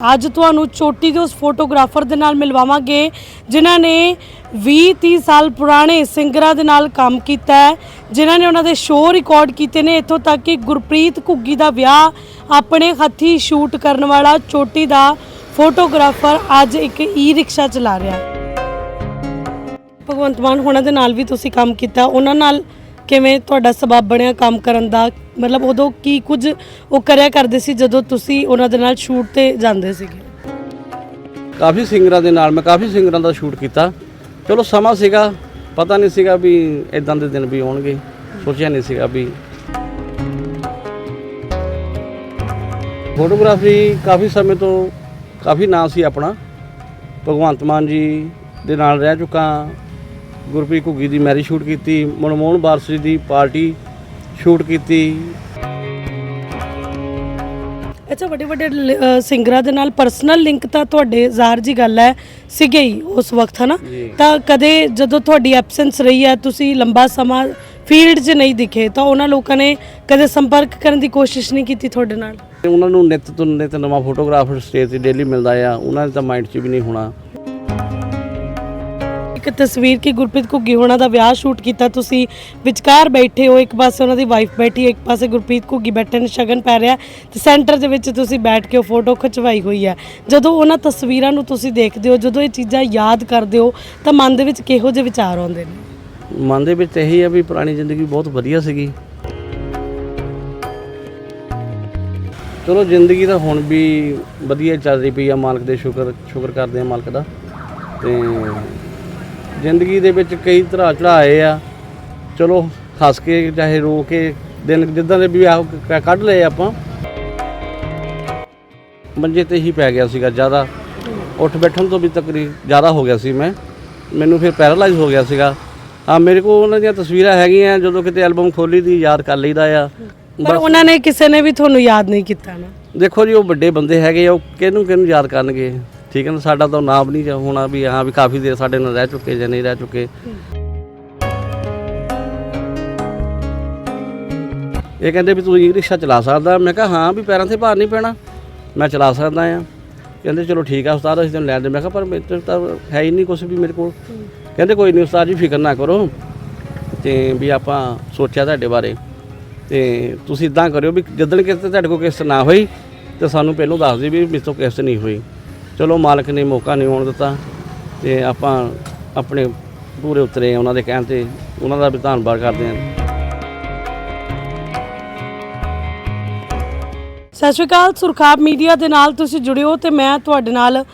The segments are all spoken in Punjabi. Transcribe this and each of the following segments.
ਅੱਜ ਤੁਹਾਨੂੰ ਚੋਟੀ ਦੇ ਉਸ ਫੋਟੋਗ੍ਰਾਫਰ ਦੇ ਨਾਲ ਮਿਲਵਾਵਾਂਗੇ, ਜਿਨ੍ਹਾਂ ਨੇ 20-30 ਸਾਲ ਪੁਰਾਣੇ ਸਿੰਗਰਾਂ ਦੇ ਨਾਲ ਕੰਮ ਕੀਤਾ ਹੈ, ਜਿਨ੍ਹਾਂ ਨੇ ਉਹਨਾਂ ਦੇ ਸ਼ੋਅ ਰਿਕਾਰਡ ਕੀਤੇ ਨੇ। ਇੱਥੋਂ ਤੱਕ ਕਿ ਗੁਰਪ੍ਰੀਤ ਘੁੱਗੀ ਦਾ ਵਿਆਹ ਆਪਣੇ ਹੱਥੀ ਸ਼ੂਟ ਕਰਨ ਵਾਲਾ ਚੋਟੀ ਦਾ ਫੋਟੋਗ੍ਰਾਫਰ ਅੱਜ ਇੱਕ ਈ ਰਿਕਸ਼ਾ ਚਲਾ ਰਿਹਾ। ਭਗਵੰਤ ਮਾਨ ਹੋਣਾ ਦੇ ਨਾਲ ਵੀ ਤੁਸੀਂ ਕੰਮ ਕੀਤਾ। ਉਹਨਾਂ ਨਾਲ ਕਿਵੇਂ ਤੁਹਾਡਾ ਸਬਬ ਬਣਿਆ ਕੰਮ ਕਰਨ ਦਾ? ਮਤਲਬ ਉਦੋਂ ਕੀ ਕੁਝ ਉਹ ਕਰਿਆ ਕਰਦੇ ਸੀ ਜਦੋਂ ਤੁਸੀਂ ਉਹਨਾਂ ਦੇ ਨਾਲ ਸ਼ੂਟ ਤੇ ਜਾਂਦੇ ਸੀਗੇ? ਕਾਫੀ ਸਿੰਗਰਾਂ ਦੇ ਨਾਲ ਮੈਂ ਕਾਫੀ ਸਿੰਗਰਾਂ ਦਾ ਸ਼ੂਟ ਕੀਤਾ। ਚਲੋ ਸਮਾਂ ਸੀਗਾ, ਪਤਾ ਨਹੀਂ ਸੀਗਾ ਵੀ ਇਦਾਂ ਦੇ ਦਿਨ ਵੀ ਆਉਣਗੇ, ਸੋਚਿਆ ਨਹੀਂ ਸੀਗਾ ਵੀ। ਫੋਟੋਗ੍ਰਾਫੀ ਕਾਫੀ ਸਮੇਂ ਤੋਂ ਕਾਫੀ ਨਾਂ ਸੀ ਆਪਣਾ। ਭਗਵੰਤ ਮਾਨ ਜੀ ਦੇ ਨਾਲ ਰਹਿ ਚੁੱਕਾ ਗੁਰਪ੍ਰੀਤ ਘੁੱਗੀ ਦੀ ਮੈਰਿਜ ਸ਼ੂਟ ਕੀਤੀ ਮਨਮੋਹਨ ਬਾਰਸੀ ਦੀ ਪਾਰਟੀ ਸ਼ੂਟ ਕੀਤੀ। ਅੱਛਾ ਵੱਡੇ ਵੱਡੇ ਸਿੰਗਰਾਂ ਦੇ ਨਾਲ ਪਰਸਨਲ ਲਿੰਕ ਤਾਂ ਤੁਹਾਡੇ ਜ਼ਾਹਰ ਜੀ ਗੱਲ ਹੈ ਸੀਗੇ ਹੀ ਉਸ ਵਕਤ ਹਨਾ? ਜੀ। ਤਾਂ ਕਦੇ ਜਦੋਂ ਤੁਹਾਡੀ ਐਬਸੈਂਸ ਰਹੀ ਹੈ ਤੁਸੀਂ ਲੰਬਾ ਸਮਾਂ ਫੀਲਡ 'ਚ ਨਹੀਂ ਦਿਖੇ ਤਾਂ ਉਹਨਾਂ ਲੋਕਾਂ ਨੇ ਕਦੇ ਸੰਪਰਕ ਕਰਨ ਦੀ ਕੋਸ਼ਿਸ਼ ਨਹੀਂ ਕੀਤੀ ਤੁਹਾਡੇ ਨਾਲ? ਉਹਨਾਂ ਨੂੰ ਨਿਤ ਤੋਂ ਨਿਤ ਨਵਾਂ ਫੋਟੋਗ੍ਰਾਫਰ ਸਟੇਜ ਤੇ ਡੇਲੀ ਮਿਲਦਾ ਆ ਉਹਨਾਂ ਦੇ ਮਾਈਂਡ 'ਚ ਵੀ ਨਹੀਂ ਹੋਣਾ। ਇੱਕ ਤਸਵੀਰ ਕਿ ਗੁਰਪ੍ਰੀਤ ਘੁੱਗੀ ਹੋਣਾ ਦਾ ਵਿਆਹ ਸ਼ੂਟ ਕੀਤਾ। ਤੁਸੀਂ ਵਿਚਕਾਰ ਬੈਠੇ ਹੋ, ਇੱਕ ਪਾਸੇ ਉਹਨਾਂ ਦੀ ਵਾਈਫ ਬੈਠੀ ਹੈ, ਇੱਕ ਪਾਸੇ ਗੁਰਪ੍ਰੀਤ ਘੁੱਗੀ ਬੈਠੇ ਨੇ ਸ਼ਗਨ ਪੈ ਰਿਹਾ ਤੇ ਸੈਂਟਰ ਦੇ ਵਿੱਚ ਤੁਸੀਂ ਬੈਠ ਕੇ ਉਹ ਫੋਟੋ ਖਿਚਵਾਈ ਹੋਈ ਹੈ। ਜਦੋਂ ਉਹਨਾਂ ਤਸਵੀਰਾਂ ਨੂੰ ਤੁਸੀਂ ਦੇਖਦੇ ਹੋ, ਜਦੋਂ ਇਹ ਚੀਜ਼ਾਂ ਯਾਦ ਕਰਦੇ ਹੋ, ਤਾਂ ਮਨ ਦੇ ਵਿੱਚ ਕਿਹੋ ਜਿਹੇ ਵਿਚਾਰ ਆਉਂਦੇ ਨੇ? ਮਨ ਦੇ ਵਿੱਚ ਇਹੀ ਆ ਵੀ ਪੁਰਾਣੀ ਜ਼ਿੰਦਗੀ ਬਹੁਤ ਵਧੀਆ ਸੀਗੀ। ਚਲੋ ਜ਼ਿੰਦਗੀ ਤਾਂ ਹੁਣ ਵੀ ਵਧੀਆ ਚੱਲ ਰਹੀ ਪਈ ਆ, ਮਾਲਕ ਦੇ ਸ਼ੁਕਰ ਸ਼ੁਕਰ ਕਰਦੇ ਆ ਮਾਲਕ ਦਾ। ਤੇ ਜ਼ਿੰਦਗੀ ਦੇ ਵਿੱਚ ਕਈ ਤਰ੍ਹਾਂ ਚੜਾਏ ਆ। ਚਲੋ ਹੱਸ ਕੇ ਚਾਹੇ ਰੋ ਕੇ ਦਿਨ ਜਿੱਦਾਂ ਦੇ ਵੀ ਆ ਕੱਢ ਲਏ ਆਪਾਂ। ਮੰਜੇ ਤੇ ਹੀ ਪੈ ਗਿਆ ਸੀਗਾ ਜ਼ਿਆਦਾ। ਉੱਠ ਬੈਠਣ ਤੋਂ ਵੀ ਤਕਰੀਬ ਜ਼ਿਆਦਾ ਹੋ ਗਿਆ ਸੀ ਮੈਂ। ਮੈਨੂੰ ਫਿਰ ਪੈਰਾਲਾਈਜ਼ ਹੋ ਗਿਆ ਸੀਗਾ। ਆ ਮੇਰੇ ਕੋਲ ਉਹਨਾਂ ਦੀਆਂ ਤਸਵੀਰਾਂ ਹੈਗੀਆਂ ਜਦੋਂ ਕਿਤੇ ਐਲਬਮ ਖੋਲੀ ਦੀ ਯਾਦ ਕਰ ਲਈਦਾ ਆ। ਪਰ ਉਹਨਾਂ ਨੇ ਕਿਸੇ ਨੇ ਵੀ ਤੁਹਾਨੂੰ ਯਾਦ ਨਹੀਂ ਕੀਤਾ ਨਾ। ਦੇਖੋ ਜੀ ਉਹ ਵੱਡੇ ਬੰਦੇ ਹੈਗੇ ਆ ਉਹ ਕਿਹਨੂੰ ਕਿਹਨੂੰ ਯਾਦ ਕਰਨਗੇ। ਠੀਕ ਹੈ ਨਾ, ਸਾਡਾ ਤਾਂ ਨਾਮ ਨਹੀਂ ਹੋਣਾ ਵੀ ਹਾਂ ਵੀ ਕਾਫੀ ਦੇਰ ਸਾਡੇ ਨਾਲ ਰਹਿ ਚੁੱਕੇ ਜਾਂ ਨਹੀਂ ਰਹਿ ਚੁੱਕੇ। ਇਹ ਕਹਿੰਦੇ ਵੀ ਤੂੰ ਈ ਰਿਕਸ਼ਾ ਚਲਾ ਸਕਦਾ। ਮੈਂ ਕਿਹਾ, ਹਾਂ ਵੀ ਪੈਰਾਂ ਤੇ ਭਾਰ ਨਹੀਂ ਪੈਣਾ। ਮੈਂ ਚਲਾ ਸਕਦਾ ਆ ਕਹਿੰਦੇ ਚਲੋ ਠੀਕ ਆ ਉਸਤਾਦ, ਅਸੀਂ ਤੈਨੂੰ ਲੈ ਦੇ। ਮੈਂ ਕਿਹਾ, ਪਰ ਮੇਰੇ ਤਾਂ ਹੈ ਹੀ ਨਹੀਂ ਕੁਝ ਵੀ ਮੇਰੇ ਕੋਲ। ਕਹਿੰਦੇ ਕੋਈ ਨਹੀਂ ਉਸਤਾਦ ਜੀ, ਫਿਕਰ ਨਾ ਕਰੋ। ਤੇ ਵੀ ਆਪਾਂ ਸੋਚਿਆ ਤੁਹਾਡੇ ਬਾਰੇ। ਤੇ ਤੁਸੀਂ ਇਦਾਂ ਕਰਿਓ ਵੀ ਜਦੋਂ ਕਿਤੇ ਤੁਹਾਡੇ ਕੋਲ ਕਿਸ਼ਤ ਨਾ ਹੋਈ, ਤੇ ਸਾਨੂੰ ਪਹਿਲਾਂ ਦੱਸ ਦਿਓ ਵੀ ਮੇਰੇ ਤੋਂ ਕਿਸ਼ਤ ਨਹੀਂ ਹੋਈ। ਚਲੋ ਮਾਲਕ ਨੇ ਮੌਕਾ ਨਹੀਂ ਆਉਣ ਦਿੱਤਾ ਤੇ ਆਪਾਂ ਆਪਣੇ ਪੂਰੇ ਉਤਰੇ ਉਹਨਾਂ ਦੇ ਕਹਿਣ ਤੇ ਉਹਨਾਂ ਦਾ ਵੀ ਧੰਨਵਾਦ ਕਰਦੇ ਹਾਂ। ਸਤਿ ਸ਼੍ਰੀ ਅਕਾਲ, ਸੁਰਖਾਬ ਮੀਡੀਆ ਦੇ ਨਾਲ ਤੁਸੀਂ ਜੁੜਿਓ ਤੇ ਮੈਂ ਤੁਹਾਡੇ ਨਾਲ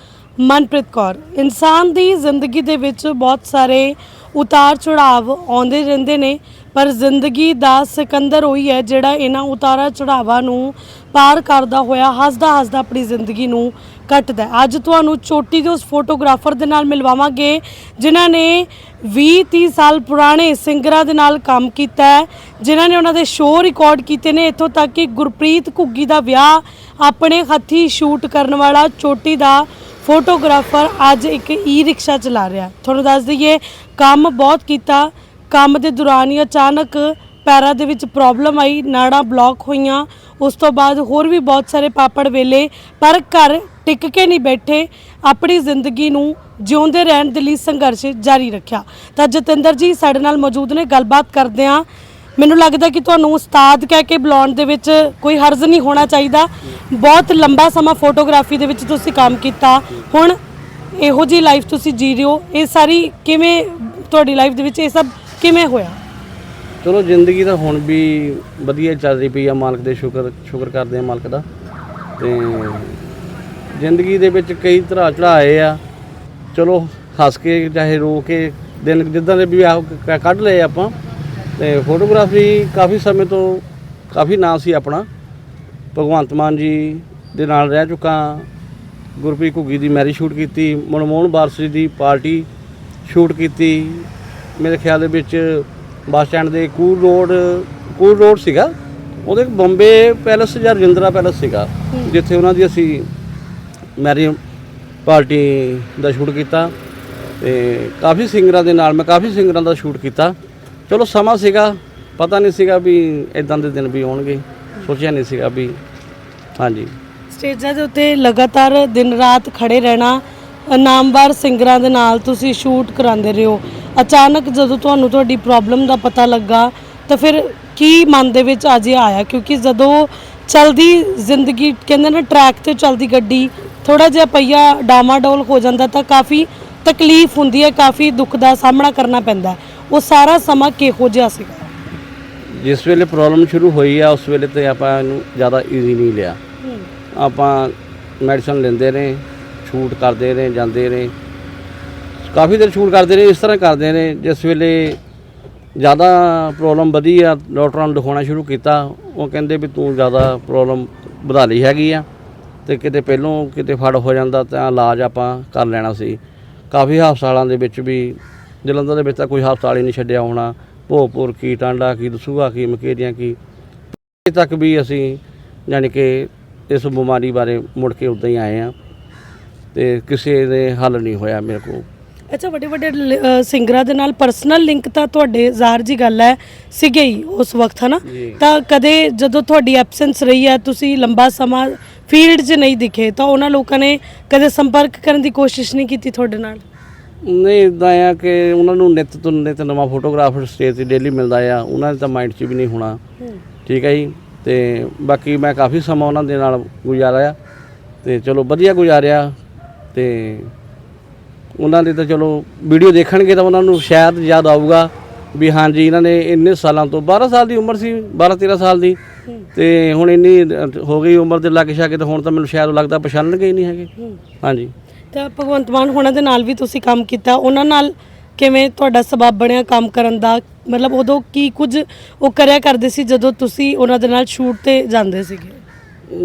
ਮਨਪ੍ਰੀਤ ਕੌਰ। ਇਨਸਾਨ ਦੀ ਜ਼ਿੰਦਗੀ ਦੇ ਵਿੱਚ ਬਹੁਤ ਸਾਰੇ ਉਤਾਰ ਚੜਾਵ ਆਉਂਦੇ ਰਹਿੰਦੇ ਨੇ, ਪਰ ਜ਼ਿੰਦਗੀ ਦਾ ਸਿਕੰਦਰ ਉਹੀ ਹੈ ਜਿਹੜਾ ਇਹਨਾਂ ਉਤਾਰਾ ਚੜਾਵਾਂ ਨੂੰ ਪਾਰ ਕਰਦਾ ਹੋਇਆ ਹੱਸਦਾ ਹੱਸਦਾ ਆਪਣੀ ਜ਼ਿੰਦਗੀ ਨੂੰ ਕੱਟਦਾ ਅੱਜ ਤੁਹਾਨੂੰ ਚੋਟੀ ਦੇ ਉਸ ਫੋਟੋਗ੍ਰਾਫਰ ਦੇ ਨਾਲ ਮਿਲਵਾਵਾਂਗੇ, ਜਿਨ੍ਹਾਂ ਨੇ 20-30 ਸਾਲ ਪੁਰਾਣੇ ਸਿੰਗਰਾਂ ਦੇ ਨਾਲ ਕੰਮ ਕੀਤਾ ਹੈ, ਜਿਨ੍ਹਾਂ ਨੇ ਉਹਨਾਂ ਦੇ ਸ਼ੋਅ ਰਿਕਾਰਡ ਕੀਤੇ ਨੇ। ਇੱਥੋਂ ਤੱਕ ਕਿ ਗੁਰਪ੍ਰੀਤ ਘੁੱਗੀ ਦਾ ਵਿਆਹ ਆਪਣੇ ਹੱਥੀ ਸ਼ੂਟ ਕਰਨ ਵਾਲਾ ਚੋਟੀ ਦਾ ਫੋਟੋਗ੍ਰਾਫਰ ਅੱਜ ਇੱਕ ਈ ਰਿਕਸ਼ਾ ਚਲਾ ਰਿਹਾ। ਤੁਹਾਨੂੰ ਦੱਸ ਦਈਏ, ਕੰਮ ਬਹੁਤ ਕੀਤਾ। ਕੰਮ ਦੇ ਦੌਰਾਨ ਹੀ ਅਚਾਨਕ ਪੈਰਾਂ ਦੇ ਵਿੱਚ ਪ੍ਰੋਬਲਮ ਆਈ, ਨਾੜਾਂ ਬਲੌਕ ਹੋਈਆਂ। ਉਸ ਤੋਂ ਬਾਅਦ ਹੋਰ ਵੀ ਬਹੁਤ ਸਾਰੇ ਪਾਪੜ ਵੇਲੇ, ਪਰ ਘਰ ਟਿਕ ਕੇ ਨਹੀਂ ਬੈਠੇ। ਆਪਣੀ ਜ਼ਿੰਦਗੀ ਨੂੰ ਜਿਉਂਦੇ ਰਹਿਣ ਦੇ ਲਈ ਸੰਘਰਸ਼ ਜਾਰੀ ਰੱਖਿਆ। ਤਾਂ ਜਤਿੰਦਰ ਜੀ ਸਾਡੇ ਨਾਲ ਮੌਜੂਦ ਨੇ, ਗੱਲਬਾਤ ਕਰਦੇ ਹਾਂ। ਮੈਨੂੰ ਲੱਗਦਾ ਕਿ ਤੁਹਾਨੂੰ ਉਸਤਾਦ ਕਹਿ ਕੇ ਬੁਲਾਉਣ ਦੇ ਵਿੱਚ ਕੋਈ ਹਰਜ਼ ਨਹੀਂ ਹੋਣਾ ਚਾਹੀਦਾ। ਬਹੁਤ ਲੰਬਾ ਸਮਾਂ ਫੋਟੋਗ੍ਰਾਫੀ ਦੇ ਵਿੱਚ ਤੁਸੀਂ ਕੰਮ ਕੀਤਾ। ਹੁਣ ਇਹੋ ਜੀ ਲਾਈਫ ਤੁਸੀਂ ਜੀ ਰਹੇ ਹੋ। ਇਹ ਸਾਰੀ ਕਿਵੇਂ ਤੁਹਾਡੀ ਲਾਈਫ ਦੇ ਵਿੱਚ ਇਹ ਸਭ ਕਿਵੇਂ ਹੋਇਆ? ਚਲੋ, ਜ਼ਿੰਦਗੀ ਤਾਂ ਹੁਣ ਵੀ ਵਧੀਆ ਚੱਲ ਰਹੀ ਪਈ ਆ। ਮਾਲਕ ਦੇ ਸ਼ੁਕਰ ਸ਼ੁਕਰ ਕਰਦੇ ਆ ਮਾਲਕ ਦਾ। ਤੇ ਜ਼ਿੰਦਗੀ ਦੇ ਵਿੱਚ ਕਈ ਤਰ੍ਹਾਂ ਚੜਾਏ ਆ। ਚਲੋ, ਹੱਸ ਕੇ ਚਾਹੇ ਰੋ ਕੇ ਦਿਨ ਜਿੱਦਾਂ ਦੇ ਵੀ ਕੱਢ ਲਏ ਆਪਾਂ। ਤੇ ਫੋਟੋਗ੍ਰਾਫੀ ਕਾਫੀ ਸਮੇਂ ਤੋਂ ਕਾਫੀ ਨਾਂ ਸੀ ਆਪਣਾ। ਭਗਵੰਤ ਮਾਨ ਜੀ ਦੇ ਨਾਲ ਰਹਿ ਚੁੱਕਾ ਗੁਰਪ੍ਰੀਤ ਘੁੱਗੀ ਦੀ ਮੈਰਿਜ ਸ਼ੂਟ ਕੀਤੀ ਮਨਮੋਹਨ ਬਾਰਸੀ ਦੀ ਪਾਰਟੀ ਸ਼ੂਟ ਕੀਤੀ। ਮੇਰੇ ਖਿਆਲ ਦੇ ਵਿੱਚ ਬੱਸ ਸਟੈਂਡ ਦੇ ਕੂਲ ਰੋਡ ਕੂਲ ਰੋਡ ਸੀਗਾ। ਉਹਦੇ ਬੰਬੇ ਪੈਲਸ ਜਾਂ ਰਜਿੰਦਰਾ ਪੈਲਸ ਸੀਗਾ ਜਿੱਥੇ ਉਹਨਾਂ ਦੀ ਅਸੀਂ ਮੈਰਿਜ ਪਾਰਟੀ ਦਾ ਸ਼ੂਟ ਕੀਤਾ। ਤੇ ਕਾਫੀ ਸਿੰਗਰਾਂ ਦੇ ਨਾਲ ਮੈਂ ਕਾਫੀ ਸਿੰਗਰਾਂ ਦਾ ਸ਼ੂਟ ਕੀਤਾ। ਚਲੋ ਸਮਾਂ ਸੀਗਾ, ਪਤਾ ਨਹੀਂ ਸੀਗਾ ਵੀ ਇਦਾਂ ਦੇ ਦਿਨ ਵੀ ਆਉਣਗੇ, ਸੋਚਿਆ ਨਹੀਂ ਸੀਗਾ ਵੀ ਹਾਂਜੀ। ਸਟੇਜਾਂ ਦੇ ਉੱਤੇ ਲਗਾਤਾਰ ਦਿਨ ਰਾਤ ਖੜੇ ਰਹਿਣਾ, ਨਾਮਵਰ ਸਿੰਗਰਾਂ ਦੇ ਨਾਲ ਤੁਸੀਂ ਸ਼ੂਟ ਕਰਾਉਂਦੇ ਰਹੇ ਹੋ। ਅਚਾਨਕ ਜਦੋਂ ਤੁਹਾਨੂੰ ਤੁਹਾਡੀ ਪ੍ਰੋਬਲਮ ਦਾ ਪਤਾ ਲੱਗਾ, ਤਾਂ ਫਿਰ ਕੀ ਮਨ ਦੇ ਵਿੱਚ ਅੱਜ ਆਇਆ? ਕਿਉਂਕਿ ਜਦੋਂ ਚਲਦੀ ਜ਼ਿੰਦਗੀ, ਕਹਿੰਦੇ ਨਾ ਟਰੈਕ ਤੇ ਚਲਦੀ ਗੱਡੀ ਥੋੜਾ ਜਿਹਾ ਪਈਆ ਡਾਮਾਡੋਲ ਹੋ ਜਾਂਦਾ ਤਾਂ ਕਾਫੀ ਤਕਲੀਫ ਹੁੰਦੀ ਹੈ, ਕਾਫੀ ਦੁੱਖ ਦਾ ਸਾਹਮਣਾ ਕਰਨਾ ਪੈਂਦਾ ਹੈ। ਉਹ ਸਾਰਾ ਸਮਾਂ ਕਿਹੋ ਜਿਹਾ ਸੀਗਾ ਜਿਸ ਵੇਲੇ ਪ੍ਰੋਬਲਮ ਸ਼ੁਰੂ ਹੋਈ ਆ ਉਸ ਵੇਲੇ ਤੇ ਆਪਾਂ ਇਹਨੂੰ ਜ਼ਿਆਦਾ ਈਜ਼ੀ ਨਹੀਂ ਲਿਆ। ਆਪਾਂ ਮੈਡੀਸਨ ਲੈਂਦੇ ਰਹੇ ਸ਼ੂਟ ਕਰਦੇ ਰਹੇ ਜਾਂਦੇ ਰਹੇ। ਕਾਫੀ ਦੇਰ ਸ਼ੂਟ ਕਰਦੇ ਰਹੇ ਇਸ ਤਰ੍ਹਾਂ ਕਰਦੇ ਰਹੇ। ਜਿਸ ਵੇਲੇ ਜ਼ਿਆਦਾ ਪ੍ਰੋਬਲਮ ਵਧੀ ਆ ਡਾਕਟਰਾਂ ਨੂੰ ਦਿਖਾਉਣਾ ਸ਼ੁਰੂ ਕੀਤਾ ਉਹ ਕਹਿੰਦੇ ਵੀ ਤੂੰ ਜ਼ਿਆਦਾ ਪ੍ਰੋਬਲਮ ਵਧਾ ਲਈ ਹੈਗੀ ਆ ਤੇ ਕਿਤੇ ਪਹਿਲੋਂ ਕਿਤੇ ਫੜ ਹੋ ਜਾਂਦਾ ਤਾਂ ਇਲਾਜ ਆਪਾਂ ਕਰ ਲੈਣਾ ਸੀ। ਕਾਫੀ ਹਸਪਤਾਲਾਂ ਦੇ ਵਿੱਚ ਵੀ ਜਲੰਧਰ ਦੇ ਵਿੱਚ ਤਾਂ ਕੋਈ ਹਸਪਤਾਲ ਹੀ ਨਹੀਂ ਛੱਡਿਆ ਹੋਣਾ। ਭੋਗਪੁਰ ਕੀ ਟਾਂਡਾ ਕੀ ਦਸੂਹਾ ਕੀ ਮਕੇਰੀਆਂ ਕੀ। ਅਜੇ ਤੱਕ ਵੀ ਅਸੀਂ ਯਾਨੀ ਕਿ ਇਸ ਬਿਮਾਰੀ ਬਾਰੇ ਮੁੜ ਕੇ ਉਦਾਂ ਹੀ ਆਏ ਆ ਤੇ ਕਿਸੇ ਦੇ ਹੱਲ ਨਹੀਂ ਹੋਇਆ ਮੇਰੇ ਕੋਲ। ਅੱਛਾ ਵੱਡੇ ਵੱਡੇ ਸਿੰਗਰਾਂ ਦੇ ਨਾਲ ਪਰਸਨਲ ਲਿੰਕ ਤਾਂ ਤੁਹਾਡੇ ਜ਼ਾਹਰ ਜੀ ਗੱਲ ਹੈ ਸੀਗੇ ਹੀ ਉਸ ਵਕਤ ਹਨਾ। ਤਾਂ ਕਦੇ ਜਦੋਂ ਤੁਹਾਡੀ ਐਬਸੈਂਸ ਰਹੀ ਹੈ ਤੁਸੀਂ ਲੰਬਾ ਸਮਾਂ ਫੀਲਡ 'ਚ ਨਹੀਂ ਦਿਖੇ ਤਾਂ ਉਹਨਾਂ ਲੋਕਾਂ ਨੇ ਕਦੇ ਸੰਪਰਕ ਕਰਨ ਦੀ ਕੋਸ਼ਿਸ਼ ਨਹੀਂ ਕੀਤੀ ਤੁਹਾਡੇ ਨਾਲ? ਨਹੀਂ ਇਦਾਂ ਆ ਕਿ ਉਹਨਾਂ ਨੂੰ ਨਿਤ ਤੋਂ ਨਿਤ ਨਵਾਂ ਫੋਟੋਗ੍ਰਾਫਰ ਸਟੇਜ ਤੇ ਡੇਲੀ ਮਿਲਦਾ ਆ ਉਹਨਾਂ ਦੇ ਤਾਂ ਮਾਈਂਡ 'ਚ ਵੀ ਨਹੀਂ ਹੋਣਾ। ਠੀਕ ਹੈ ਜੀ? ਤੇ ਬਾਕੀ ਮੈਂ ਕਾਫੀ ਸਮਾਂ ਉਹਨਾਂ ਦੇ ਨਾਲ ਗੁਜ਼ਾਰਿਆ ਤੇ ਚਲੋ ਵਧੀਆ ਗੁਜ਼ਾਰਿਆ। ਤੇ ਉਹਨਾਂ ਦੇ ਤਾਂ ਚਲੋ ਵੀਡੀਓ ਦੇਖਣਗੇ ਤਾਂ ਉਹਨਾਂ ਨੂੰ ਸ਼ਾਇਦ ਯਾਦ ਆਊਗਾ ਵੀ ਹਾਂਜੀ ਇਹਨਾਂ ਨੇ ਇੰਨੇ ਸਾਲਾਂ ਤੋਂ 12 ਸਾਲ ਦੀ ਉਮਰ ਸੀ 12 13 ਸਾਲ ਦੀ। ਤੇ ਹੁਣ ਇੰਨੀ ਹੋ ਗਈ ਉਮਰ ਦੇ ਲੱਗ ਛਾ ਕੇ ਤਾਂ ਹੁਣ ਤਾਂ ਮੈਨੂੰ ਸ਼ਾਇਦ ਲੱਗਦਾ ਪਛਾਣਨਗੇ ਹੀ ਨਹੀਂ ਹੈਗੇ। ਹਾਂਜੀ। ਤਾਂ ਭਗਵੰਤ ਮਾਨ ਹੋਣਾ ਦੇ ਨਾਲ ਵੀ ਤੁਸੀਂ ਕੰਮ ਕੀਤਾ। ਉਹਨਾਂ ਨਾਲ ਕਿਵੇਂ ਤੁਹਾਡਾ ਸਬਬ ਬਣਿਆ ਕੰਮ ਕਰਨ ਦਾ? ਮਤਲਬ ਉਦੋਂ ਕੀ ਕੁਝ ਉਹ ਕਰਿਆ ਕਰਦੇ ਸੀ ਜਦੋਂ ਤੁਸੀਂ ਉਹਨਾਂ ਦੇ ਨਾਲ ਸ਼ੂਟ ਤੇ ਜਾਂਦੇ ਸੀਗੇ?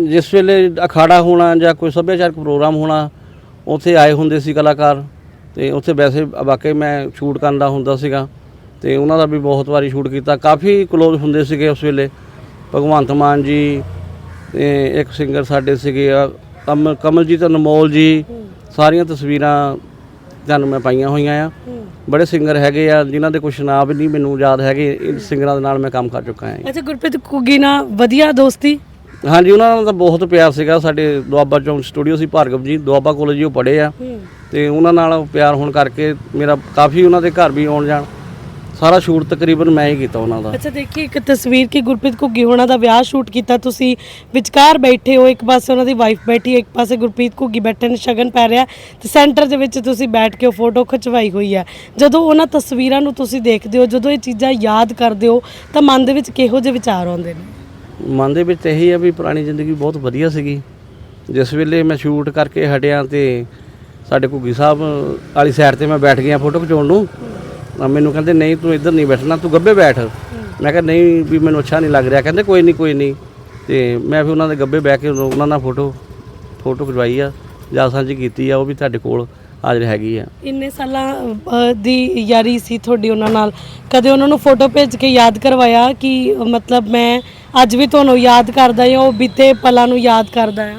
ਜਿਸ ਵੇਲੇ ਅਖਾੜਾ ਹੋਣਾ ਜਾਂ ਕੋਈ ਸੱਭਿਆਚਾਰਕ ਪ੍ਰੋਗਰਾਮ ਹੋਣਾ ਉੱਥੇ ਆਏ ਹੁੰਦੇ ਸੀ ਕਲਾਕਾਰ ਤੇ ਉੱਥੇ ਵੈਸੇ ਵਾਕਈ ਮੈਂ ਸ਼ੂਟ ਕਰਨ ਦਾ ਹੁੰਦਾ ਸੀਗਾ ਤੇ ਉਹਨਾਂ ਦਾ ਵੀ ਬਹੁਤ ਵਾਰੀ ਸ਼ੂਟ ਕੀਤਾ। ਕਾਫੀ ਕਲੋਜ਼ ਹੁੰਦੇ ਸੀਗੇ ਉਸ ਵੇਲੇ। ਭਗਵੰਤ ਮਾਨ ਜੀ ਤੇ ਇੱਕ ਸਿੰਗਰ ਸਾਡੇ ਸੀਗੇ ਆ, ਕਮ ਕਮਲਜੀਤ ਅਨਮੋਲ ਜੀ ਸਾਰੀਆਂ ਤਸਵੀਰਾਂ ਤੁਹਾਨੂੰ ਮੈਂ ਪਾਈਆਂ ਹੋਈਆਂ ਆ। ਬੜੇ ਸਿੰਗਰ ਹੈਗੇ ਆ ਜਿਨ੍ਹਾਂ ਦੇ ਕੁਝ ਨਾਮ ਵੀ ਨਹੀਂ ਮੈਨੂੰ ਯਾਦ ਹੈਗੇ ਇਹ ਸਿੰਗਰਾਂ ਦੇ ਨਾਲ ਮੈਂ ਕੰਮ ਕਰ ਚੁੱਕਾ ਹਾਂ। ਅੱਛਾ ਗੁਰਪ੍ਰੀਤ ਕੁੱਗੀ ਨਾਲ ਵਧੀਆ ਦੋਸਤੀ? ਹਾਂਜੀ ਉਹਨਾਂ ਨਾਲ ਤਾਂ ਬਹੁਤ ਪਿਆਰ ਸੀਗਾ। ਸਾਡੇ ਦੁਆਬਾ ਚੌਂਕ ਸਟੂਡੀਓ ਸੀ ਭਾਰਗਵ ਜੀ ਦੁਆਬਾ ਕਾਲਜ ਹੀ ਉਹ ਪੜ੍ਹੇ ਆ। ਤੇ ਉਹਨਾਂ ਨਾਲ ਪਿਆਰ ਹੋਣ ਕਰਕੇ ਮੇਰਾ ਕਾਫੀ ਉਹਨਾਂ ਦੇ ਘਰ ਵੀ ਆਉਣ ਜਾਣ। ਸਾਰਾ ਸ਼ੂਟ ਤਕਰੀਬਨ ਮੈਂ ਹੀ ਕੀਤਾ ਉਹਨਾਂ ਦਾ। ਅੱਛਾ ਦੇਖੀ ਇੱਕ ਤਸਵੀਰ ਕਿ ਗੁਰਪ੍ਰੀਤ ਘੁੱਗੀ ਹੋਣਾ ਦਾ ਵਿਆਹ ਸ਼ੂਟ ਕੀਤਾ ਤੁਸੀਂ। ਵਿਚਕਾਰ ਬੈਠੇ ਹੋ ਇੱਕ ਪਾਸੇ ਉਹਨਾਂ ਦੀ ਵਾਈਫ ਬੈਠੀ ਹੈ ਇੱਕ ਪਾਸੇ ਗੁਰਪ੍ਰੀਤ ਘੁੱਗੀ ਬੈਠੇ ਨੇ ਸ਼ਗਨ ਪੈ ਰਿਹਾ। ਤੇ ਸੈਂਟਰ ਦੇ ਵਿੱਚ ਤੁਸੀਂ ਬੈਠ ਕੇ ਫੋਟੋ ਖਿਚਵਾਈ ਹੋਈ ਹੈ। ਜਦੋਂ ਉਹਨਾਂ ਤਸਵੀਰਾਂ ਨੂੰ ਤੁਸੀਂ ਦੇਖਦੇ ਹੋ ਜਦੋਂ ਇਹ ਚੀਜ਼ਾਂ ਯਾਦ ਕਰਦੇ ਹੋ ਤਾਂ ਮਨ ਦੇ ਵਿੱਚ ਕਿਹੋ ਜਿਹੇ ਵਿਚਾਰ ਆਉਂਦੇ ਨੇ? ਮਨ ਦੇ ਵਿੱਚ ਇਹੀ ਆ ਵੀ ਪੁਰਾਣੀ ਜ਼ਿੰਦਗੀ ਬਹੁਤ ਵਧੀਆ ਸੀਗੀ। ਜਿਸ ਵੇਲੇ ਮੈਂ ਸ਼ੂਟ ਕਰਕੇ ਹਟਿਆ ਤੇ ਸਾਡੇ ਘੁੱਗੀ ਸਾਹਿਬ ਵਾਲੀ ਸਾਈਡ ਤੇ ਮੈਂ ਬੈਠ ਗਿਆ ਫੋਟੋ ਖਿਚਾਉਣ ਨੂੰ। ਮੈਨੂੰ ਕਹਿੰਦੇ ਨਹੀਂ ਤੂੰ ਇੱਧਰ ਨਹੀਂ ਬੈਠਣਾ ਤੂੰ ਗੱਬੇ ਬੈਠ। ਮੈਂ ਕਿਹਾ ਨਹੀਂ ਵੀ ਮੈਨੂੰ ਅੱਛਾ ਨਹੀਂ ਲੱਗ ਰਿਹਾ। ਕਹਿੰਦੇ ਕੋਈ ਨਹੀਂ ਕੋਈ ਨਹੀਂ। ਤੇ ਮੈਂ ਫਿਰ ਉਹਨਾਂ ਦੇ ਗੱਬੇ ਬਹਿ ਕੇ ਉਹਨਾਂ ਨਾਲ ਫੋਟੋ ਫੋਟੋ ਖਿਚਵਾਈ ਆ ਜਾਂ ਸਾਂਝੀ ਕੀਤੀ ਆ ਉਹ ਵੀ ਤੁਹਾਡੇ ਕੋਲ ਹਾਜ਼ਰ ਹੈਗੀ ਆ। ਇੰਨੇ ਸਾਲਾਂ ਅ, ਦੀ ਯਾਰੀ ਸੀ ਤੁਹਾਡੀ ਉਹਨਾਂ ਨਾਲ। ਕਦੇ ਉਹਨਾਂ ਨੂੰ ਫੋਟੋ ਭੇਜ ਕੇ ਯਾਦ ਕਰਵਾਇਆ ਕਿ ਮਤਲਬ ਮੈਂ ਅੱਜ ਵੀ ਤੁਹਾਨੂੰ ਯਾਦ ਕਰਦਾ ਜਾਂ ਉਹ ਬੀਤੇ ਪਲਾਂ ਨੂੰ ਯਾਦ ਕਰਦਾ ਆ?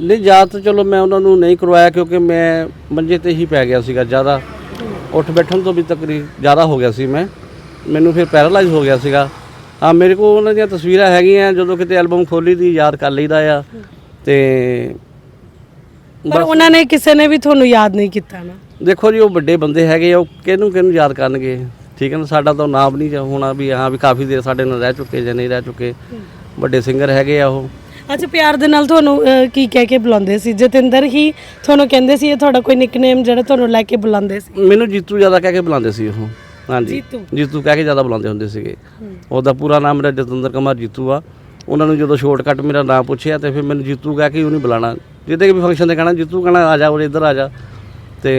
ਨਹੀਂ ਯਾਦ ਤਾਂ ਚਲੋ ਮੈਂ ਉਹਨਾਂ ਨੂੰ ਨਹੀਂ ਕਰਵਾਇਆ ਕਿਉਂਕਿ ਮੈਂ ਮੰਜੇ ਤੇ ਹੀ ਪੈ ਗਿਆ ਸੀਗਾ ਜ਼ਿਆਦਾ। ਉੱਠ ਬੈਠਣ ਤੋਂ ਵੀ ਤਕਰੀਬ ਜ਼ਿਆਦਾ ਹੋ ਗਿਆ ਸੀ ਮੈਂ। ਮੈਨੂੰ ਫਿਰ ਪੈਰਾਲਾਈਜ਼ ਹੋ ਗਿਆ ਸੀਗਾ। ਹਾਂ ਮੇਰੇ ਕੋਲ ਉਹਨਾਂ ਦੀਆਂ ਤਸਵੀਰਾਂ ਹੈਗੀਆਂ ਜਦੋਂ ਕਿਤੇ ਐਲਬਮ ਖੋਲੀ ਦੀ ਯਾਦ ਕਰ ਲਈਦਾ ਆ। ਤੇ ਪਰ ਉਹਨਾਂ ਨੇ ਕਿਸੇ ਨੇ ਵੀ ਤੁਹਾਨੂੰ ਯਾਦ ਨਹੀਂ ਕੀਤਾ ਨਾ। ਦੇਖੋ ਜੀ ਉਹ ਵੱਡੇ ਬੰਦੇ ਹੈਗੇ ਆ ਉਹ ਕਿਹਨੂੰ ਕਿਹਨੂੰ ਯਾਦ ਕਰਨਗੇ? ਠੀਕ ਹੈ ਨਾ ਸਾਡਾ ਤਾਂ ਨਾਮ ਨਹੀਂ ਹੋਣਾ ਵੀ ਹਾਂ ਵੀ ਕਾਫੀ ਦੇਰ ਸਾਡੇ ਨਾਲ ਰਹਿ ਚੁੱਕੇ ਜਾਂ ਨਹੀਂ ਰਹਿ ਚੁੱਕੇ। ਵੱਡੇ ਸਿੰਗਰ ਹੈਗੇ ਆ ਉਹ। ਅੱਛਾ ਪਿਆਰ ਦੇ ਨਾਲ ਤੁਹਾਨੂੰ ਕੀ ਕਹਿ ਕੇ ਬੁਲਾਉਂਦੇ ਸੀ? ਜਤਿੰਦਰ ਹੀ ਤੁਹਾਨੂੰ ਕਹਿੰਦੇ ਸੀ ਇਹ ਤੁਹਾਡਾ ਕੋਈ ਨਿਕਨੇਮ ਜਿਹੜਾ ਤੁਹਾਨੂੰ ਲੈ ਕੇ ਬੁਲਾਉਂਦੇ ਸੀ। ਮੈਨੂੰ ਜੀਤੂ ਜ਼ਿਆਦਾ ਕਹਿ ਕੇ ਬੁਲਾਉਂਦੇ ਸੀ ਉਹ। ਹਾਂਜੀ। ਜੀਤੂ। ਜੀਤੂ ਕਹਿ ਕੇ ਜ਼ਿਆਦਾ ਬੁਲਾਉਂਦੇ ਹੁੰਦੇ ਸੀਗੇ। ਉਹਦਾ ਪੂਰਾ ਨਾਮ ਮੇਰਾ ਜਤਿੰਦਰ ਕੁਮਾਰ ਜੀਤੂ ਆ। ਉਹਨਾਂ ਨੂੰ ਜਦੋਂ ਸ਼ਾਰਟਕਟ ਮੇਰਾ ਨਾਮ ਪੁੱਛਿਆ ਤੇ ਫਿਰ ਮੈਨੂੰ ਜੀਤੂ ਕਹਿ ਕੇ ਉਹਨੂੰ ਬੁਲਾਣਾ ਜਿੱਦੇ ਵੀ ਫੰਕਸ਼ਨ ਤੇ ਕਹਿਣਾ ਜੀਤੂ ਕਹਿਣਾ ਆ ਜਾ ਉਰੇ ਇੱਧਰ ਆ ਜਾ। ਤੇ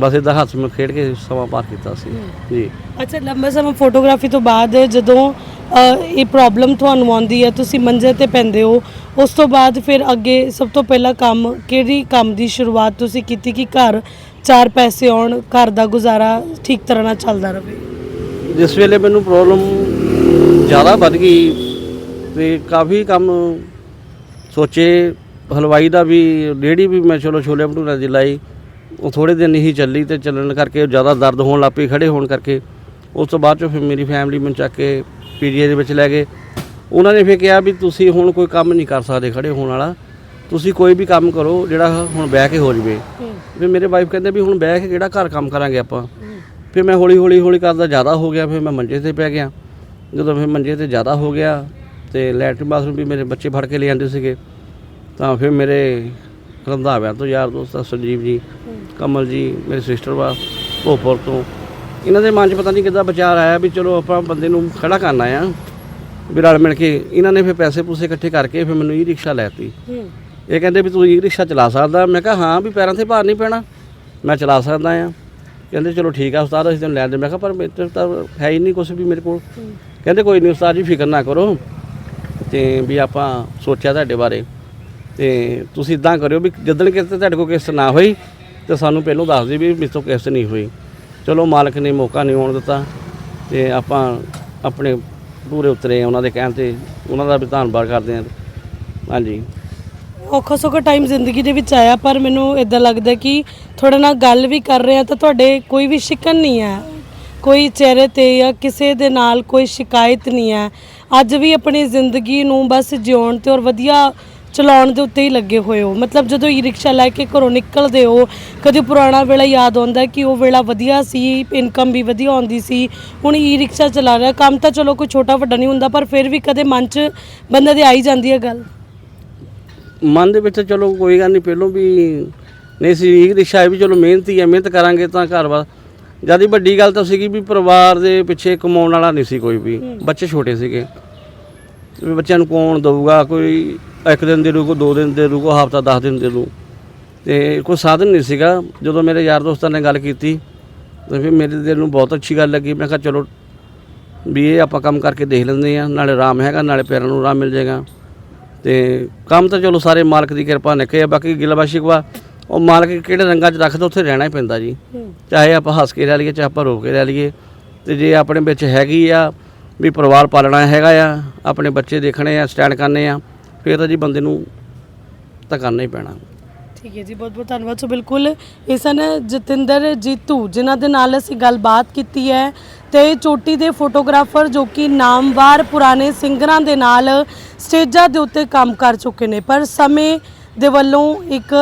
ਬਸ ਇਦਾਂ ਹੱਥ ਵਿੱਚ ਖੇਡ ਕੇ ਸਮਾਂ ਪਾਰ ਕੀਤਾ ਸੀ। ਜੀ। ਅੱਛਾ ਲੰਬਾ ਸਮਾਂ ਫੋਟੋਗ੍ਰਾਫੀ ਤੋਂ ਬਾਅਦ ਜਦੋਂ ਇਹ ਪ੍ਰੋਬਲਮ ਤੁਹਾਨੂੰ ਆਉਂਦੀ ਹੈ ਤੁਸੀਂ ਮੰਜੇ ਤੇ ਪੈਂਦੇ ਹੋ ਉਸ ਤੋਂ ਬਾਅਦ ਫਿਰ ਅੱਗੇ ਸਭ ਤੋਂ ਪਹਿਲਾ ਕੰਮ ਕਿਹੜੀ ਕੰਮ ਦੀ ਸ਼ੁਰੂਆਤ ਤੁਸੀਂ ਕੀਤੀ ਕਿ ਘਰ ਚਾਰ ਪੈਸੇ ਆਉਣ ਘਰ ਦਾ ਗੁਜ਼ਾਰਾ ਠੀਕ ਤਰ੍ਹਾਂ ਨਾਲ ਚੱਲਦਾ ਰਹੇ? ਜਿਸ ਵੇਲੇ ਮੈਨੂੰ ਪ੍ਰੋਬਲਮ ਜ਼ਿਆਦਾ ਵੱਧ ਗਈ ਤੇ ਕਾਫੀ ਕੰਮ ਸੋਚੇ ਹਲਵਾਈ ਦਾ ਵੀ ਰੇਹੜੀ ਵੀ ਮੈਂ ਚਲੋ ਛੋਲੇ ਭਟੂਰੇ ਦੀ ਲਾਈ। ਉਹ ਥੋੜੇ ਦਿਨ ਹੀ ਚੱਲੀ ਤੇ ਚੱਲਣ ਕਰਕੇ ਜ਼ਿਆਦਾ ਦਰਦ ਹੋਣ ਲੱਗ ਪਈ ਖੜੇ ਹੋਣ ਕਰਕੇ। ਉਸ ਤੋਂ ਬਾਅਦ ਚੋਂ ਫਿਰ ਮੇਰੀ ਫੈਮਿਲੀ ਮੈਨੂੰ ਚੱਕ ਕੇ ਪੀਜੀਆਈ ਦੇ ਵਿੱਚ ਲੈ ਗਏ। ਉਹਨਾਂ ਨੇ ਫਿਰ ਕਿਹਾ ਵੀ ਤੁਸੀਂ ਹੁਣ ਕੋਈ ਕੰਮ ਨਹੀਂ ਕਰ ਸਕਦੇ ਖੜੇ ਹੋਣ ਵਾਲਾ। ਤੁਸੀਂ ਕੋਈ ਵੀ ਕੰਮ ਕਰੋ ਜਿਹੜਾ ਹੁਣ ਬਹਿ ਕੇ ਹੋ ਜਵੇ। ਫਿਰ ਮੇਰੇ ਵਾਈਫ ਕਹਿੰਦੇ ਵੀ ਹੁਣ ਬਹਿ ਕੇ ਕਿਹੜਾ ਘਰ ਕੰਮ ਕਰਾਂਗੇ ਆਪਾਂ। ਫਿਰ ਮੈਂ ਹੌਲੀ ਹੌਲੀ ਹੌਲੀ ਕਰਦਾ ਜ਼ਿਆਦਾ ਹੋ ਗਿਆ ਫਿਰ ਮੈਂ ਮੰਜੇ ਤੇ ਪੈ ਗਿਆ। ਜਦੋਂ ਫਿਰ ਮੰਜੇ ਤੇ ਜ਼ਿਆਦਾ ਹੋ ਗਿਆ ਤੇ ਲੈਟਰਿਨ ਬਾਥਰੂਮ ਵੀ ਮੇਰੇ ਬੱਚੇ ਫੜ ਕੇ ਲੈ ਜਾਂਦੇ ਸੀਗੇ। ਤਾਂ ਫਿਰ ਮੇਰੇ ਰੰਧਾਵਿਆਂ ਤੋਂ ਯਾਰ ਦੋਸਤ ਸੰਜੀਵ ਜੀ। ਕਮਲ ਜੀ ਮੇਰੇ ਸਿਸਟਰ ਵਾ ਭੋਪੁਰ ਤੋਂ। ਇਹਨਾਂ ਦੇ ਮਨ 'ਚ ਪਤਾ ਨਹੀਂ ਕਿੱਦਾਂ ਵਿਚਾਰ ਆਇਆ ਵੀ ਚਲੋ ਆਪਾਂ ਬੰਦੇ ਨੂੰ ਖੜਾ ਕਰਨਾ ਆ ਵੀ ਰਲ ਮਿਲ ਕੇ ਇਹਨਾਂ ਨੇ ਫਿਰ ਪੈਸੇ ਪੂਸੇ ਇਕੱਠੇ ਕਰਕੇ ਫਿਰ ਮੈਨੂੰ ਈ ਰਿਕਸ਼ਾ ਲੈਤੀ ਇਹ ਕਹਿੰਦੇ ਵੀ ਤੂੰ ਈ ਰਿਕਸ਼ਾ ਚਲਾ ਸਕਦਾ। ਮੈਂ ਕਿਹਾ ਹਾਂ ਵੀ ਪੈਰਾਂ ਤੇ ਭਾਰ ਨਹੀਂ ਪੈਣਾ। ਮੈਂ ਚਲਾ ਸਕਦਾ ਆ ਕਹਿੰਦੇ ਚਲੋ ਠੀਕ ਆ ਉਸਤਾਦ ਅਸੀਂ ਤੈਨੂੰ ਲੈ ਦੇ ਮੈਂ ਕਿਹਾ ਪਰ ਮੇਰੇ ਤਾਂ ਹੈ ਹੀ ਨਹੀਂ ਕੁਝ ਵੀ ਮੇਰੇ ਕੋਲ। ਕਹਿੰਦੇ ਕੋਈ ਨਹੀਂ ਉਸਤਾਦ ਜੀ ਫਿਕਰ ਨਾ ਕਰੋ। ਤੇ ਵੀ ਆਪਾਂ ਸੋਚਿਆ ਤੁਹਾਡੇ ਬਾਰੇ। ਤੇ ਤੁਸੀਂ ਇਦਾਂ ਕਰਿਓ ਵੀ ਜਦੋਂ ਕਿਤੇ ਤੁਹਾਡੇ ਕੋਲ ਕਿਸ਼ਤ ਨਾ ਹੋਈ ਤੇ ਸਾਨੂੰ ਪਹਿਲਾਂ ਦੱਸ ਵੀ ਮੇਰੇ ਤੋਂ ਕਿਸ਼ਤ ਨਹੀਂ ਹੋਈ। ਚਲੋ ਮਾਲਕ ਨੇ ਮੌਕਾ ਨਹੀਂ ਆਉਣ ਦਿੱਤਾ ਤੇ ਆਪਾਂ ਆਪਣੇ ਪੂਰੇ ਉਤਰੇ ਉਹਨਾਂ ਦੇ ਕਹਿਣ ਤੇ। ਉਹਨਾਂ ਦਾ ਵੀ ਧੰਨਵਾਦ ਕਰਦੇ ਹਾਂ ਹਾਂਜੀ। ਔਖਾ ਸੌਖਾ ਟਾਈਮ ਜ਼ਿੰਦਗੀ ਦੇ ਵਿੱਚ ਆਇਆ, ਪਰ ਮੈਨੂੰ ਇਦਾਂ ਲੱਗਦਾ ਕਿ ਤੁਹਾਡੇ ਨਾਲ ਗੱਲ ਵੀ ਕਰ ਰਹੇ ਆ ਤਾਂ ਤੁਹਾਡੇ ਕੋਈ ਵੀ ਸ਼ਿਕਨ ਨਹੀਂ ਹੈ। ਕੋਈ ਚਿਹਰੇ ਤੇ ਜਾਂ ਕਿਸੇ ਦੇ ਨਾਲ ਕੋਈ ਸ਼ਿਕਾਇਤ ਨਹੀਂ ਹੈ। ਅੱਜ ਵੀ ਆਪਣੀ ਜ਼ਿੰਦਗੀ ਨੂੰ ਬਸ ਜਿਉਣ ਤੇ ਔਰ ਵਧੀਆ ਚਲਾਉਣ ਦੇ ਉੱਤੇ ਹੀ ਲੱਗੇ ਹੋਏ ਹੋ। ਮਤਲਬ ਜਦੋਂ ਈ ਰਿਕਸ਼ਾ ਲੈ ਕੇ ਘਰੋਂ ਨਿਕਲਦੇ ਹੋ ਕਦੇ ਪੁਰਾਣਾ ਵੇਲਾ ਯਾਦ ਆਉਂਦਾ ਕਿ ਉਹ ਵੇਲਾ ਵਧੀਆ ਸੀ ਇਨਕਮ ਵੀ ਵਧੀਆ ਆਉਂਦੀ ਸੀ ਹੁਣ ਈ ਰਿਕਸ਼ਾ ਚਲਾ ਰਿਹਾ। ਕੰਮ ਤਾਂ ਚਲੋ ਕੋਈ ਛੋਟਾ ਵੱਡਾ ਨਹੀਂ ਹੁੰਦਾ ਪਰ ਫਿਰ ਵੀ ਕਦੇ ਮਨ 'ਚ ਬੰਦੇ ਦੇ ਆਈ ਜਾਂਦੀ ਹੈ ਗੱਲ। ਮਨ ਦੇ ਵਿੱਚ ਚਲੋ ਕੋਈ ਗੱਲ ਨਹੀਂ ਪਹਿਲੋਂ ਵੀ ਨਹੀਂ ਸੀ ਇਹ ਰਿਕਸ਼ਾ ਹੈ ਵੀ ਚਲੋ ਮਿਹਨਤੀ ਹੈ ਮਿਹਨਤ ਕਰਾਂਗੇ ਤਾਂ ਘਰ ਵਾ ਜ਼ਿਆਦਾ ਵੱਡੀ ਗੱਲ ਤਾਂ ਸੀਗੀ ਵੀ ਪਰਿਵਾਰ ਦੇ ਪਿੱਛੇ ਕਮਾਉਣ ਵਾਲਾ ਨਹੀਂ ਸੀ ਕੋਈ ਵੀ ਬੱਚੇ ਛੋਟੇ ਸੀਗੇ। ਬੱਚਿਆਂ ਨੂੰ ਕੌਣ ਦਊਗਾ ਕੋਈ ਇੱਕ ਦਿਨ ਦੇ ਰੂ ਕੋ ਦੋ ਦਿਨ ਦੇ ਰੂ ਕੋ ਹਫਤਾ 10 ਦਿਨ ਦੇ ਰੂ ਤੇ ਕੋਈ ਸਾਧਨ ਨਹੀਂ ਸੀਗਾ। ਜਦੋਂ ਮੇਰੇ ਯਾਰ ਦੋਸਤਾਂ ਨੇ ਗੱਲ ਕੀਤੀ ਤਾਂ ਫਿਰ ਮੇਰੇ ਦਿਲ ਨੂੰ ਬਹੁਤ ਅੱਛੀ ਗੱਲ ਲੱਗੀ। ਮੈਂ ਕਿਹਾ ਚਲੋ ਵੀ ਇਹ ਆਪਾਂ ਕੰਮ ਕਰਕੇ ਦੇਖ ਲੈਂਦੇ ਆ ਨਾਲੇ ਆਰਾਮ ਹੈਗਾ ਨਾਲੇ ਪੈਰਾਂ ਨੂੰ ਆਰਾਮ ਮਿਲ ਜਾਏਗਾ। ਤੇ ਕੰਮ ਤਾਂ ਚਲੋ ਸਾਰੇ ਮਾਲਕ ਦੀ ਕਿਰਪਾ ਨਿੱਕੇ ਆ। ਬਾਕੀ ਗਿਲਵਾ ਸ਼ਿਕਵਾ ਉਹ ਮਾਲਕ ਕਿਹੜੇ ਰੰਗਾਂ 'ਚ ਰੱਖਦਾ ਉੱਥੇ ਰਹਿਣਾ ਹੀ ਪੈਂਦਾ ਜੀ। ਚਾਹੇ ਆਪਾਂ ਹੱਸ ਕੇ ਰਹਿ ਲਈਏ ਚਾਹੇ ਆਪਾਂ ਰੋ ਕੇ ਰਹਿ ਲਈਏ। ਤੇ ਜੇ ਆਪਣੇ ਵਿੱਚ ਹੈਗੀ ਆ ਵੀ ਪਰਿਵਾਰ ਪਾਲਣਾ ਹੈਗਾ ਆ ਆਪਣੇ ਬੱਚੇ ਦੇਖਣੇ ਆ ਸਟੈਂਡ ਕਰਨੇ ਆ ਫਿਰ ਤਾਂ ਜੀ ਬੰਦੇ ਨੂੰ ਤਾਂ ਕਰਨਾ ਹੀ ਪੈਣਾ। ਠੀਕ ਹੈ ਜੀ, ਬਹੁਤ ਬਹੁਤ ਧੰਨਵਾਦ। ਸੋ ਬਿਲਕੁਲ ਇਹ ਸਨ ਜਤਿੰਦਰ ਜੀਤੂ, ਜਿਨ੍ਹਾਂ ਦੇ ਨਾਲ ਅਸੀਂ ਗੱਲਬਾਤ ਕੀਤੀ ਹੈ ਤੇ ਚੋਟੀ ਦੇ ਫੋਟੋਗ੍ਰਾਫਰ ਜੋ ਕਿ ਨਾਮਵਾਰ ਪੁਰਾਣੇ ਸਿੰਗਰਾਂ ਦੇ ਨਾਲ ਸਟੇਜਾਂ ਦੇ ਉੱਤੇ ਕੰਮ ਕਰ ਚੁੱਕੇ ਨੇ। ਪਰ ਸਮੇਂ ਦੇ ਵੱਲੋਂ ਇੱਕ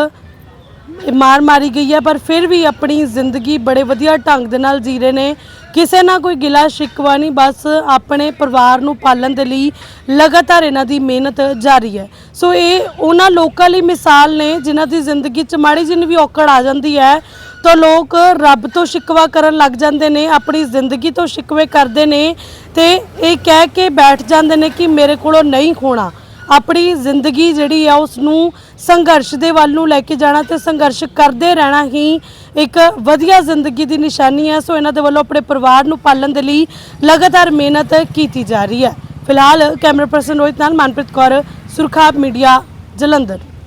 ਮਾਰ ਮਾਰੀ ਗਈ ਹੈ, ਪਰ ਫਿਰ ਵੀ ਆਪਣੀ ਜ਼ਿੰਦਗੀ ਬੜੇ ਵਧੀਆ ਢੰਗ ਦੇ ਨਾਲ ਜੀ ਰਹੇ ਨੇ। ਕਿਸੇ ਨਾਲ ਕੋਈ ਗਿਲਾ ਸ਼ਿਕਵਾ ਨਹੀਂ, ਬਸ ਆਪਣੇ ਪਰਿਵਾਰ ਨੂੰ ਪਾਲਣ ਦੇ ਲਈ ਲਗਾਤਾਰ ਇਹਨਾਂ ਦੀ ਮਿਹਨਤ ਜਾਰੀ ਹੈ। ਸੋ ਇਹ ਉਹਨਾਂ ਲੋਕਾਂ ਲਈ ਮਿਸਾਲ ਨੇ ਜਿਨ੍ਹਾਂ ਦੀ ਜ਼ਿੰਦਗੀ 'ਚ ਮਾੜੀ ਜਿਹੀ ਵੀ ਔਕੜ ਆ ਜਾਂਦੀ ਹੈ, ਤਾਂ ਲੋਕ ਰੱਬ ਤੋਂ ਸ਼ਿਕਵਾ ਕਰਨ ਲੱਗ ਜਾਂਦੇ ਨੇ, ਆਪਣੀ ਜ਼ਿੰਦਗੀ ਤੋਂ ਸ਼ਿਕਵੇ ਕਰਦੇ ਨੇ ਤੇ ਇਹ ਕਹਿ ਕੇ ਬੈਠ ਜਾਂਦੇ ਨੇ ਕਿ ਮੇਰੇ ਕੋਲੋਂ ਨਹੀਂ ਹੋਣਾ ਆਪਣੀ ਜ਼ਿੰਦਗੀ ਜਿਹੜੀ ਆ ਉਸ ਨੂੰ ਸੰਘਰਸ਼ ਦੇ ਵੱਲ ਨੂੰ ਲੈ ਕੇ ਜਾਣਾ ਤੇ ਸੰਘਰਸ਼ ਕਰਦੇ ਰਹਿਣਾ ਹੀ ਇੱਕ ਵਧੀਆ ਜ਼ਿੰਦਗੀ ਦੀ ਨਿਸ਼ਾਨੀ ਹੈ। ਸੋ ਇਹਨਾਂ ਦੇ ਵੱਲੋਂ ਆਪਣੇ ਪਰਿਵਾਰ ਨੂੰ ਪਾਲਣ ਦੇ ਲਈ ਲਗਾਤਾਰ ਮਿਹਨਤ ਕੀਤੀ ਜਾ ਰਹੀ ਹੈ। ਫਿਲਹਾਲ ਕੈਮਰਾ ਪਰਸਨ ਰੋਹਿਤ ਨਾਲ ਮਨਪ੍ਰੀਤ ਕੌਰ, ਸੁਰਖਾਬ ਮੀਡੀਆ, ਜਲੰਧਰ।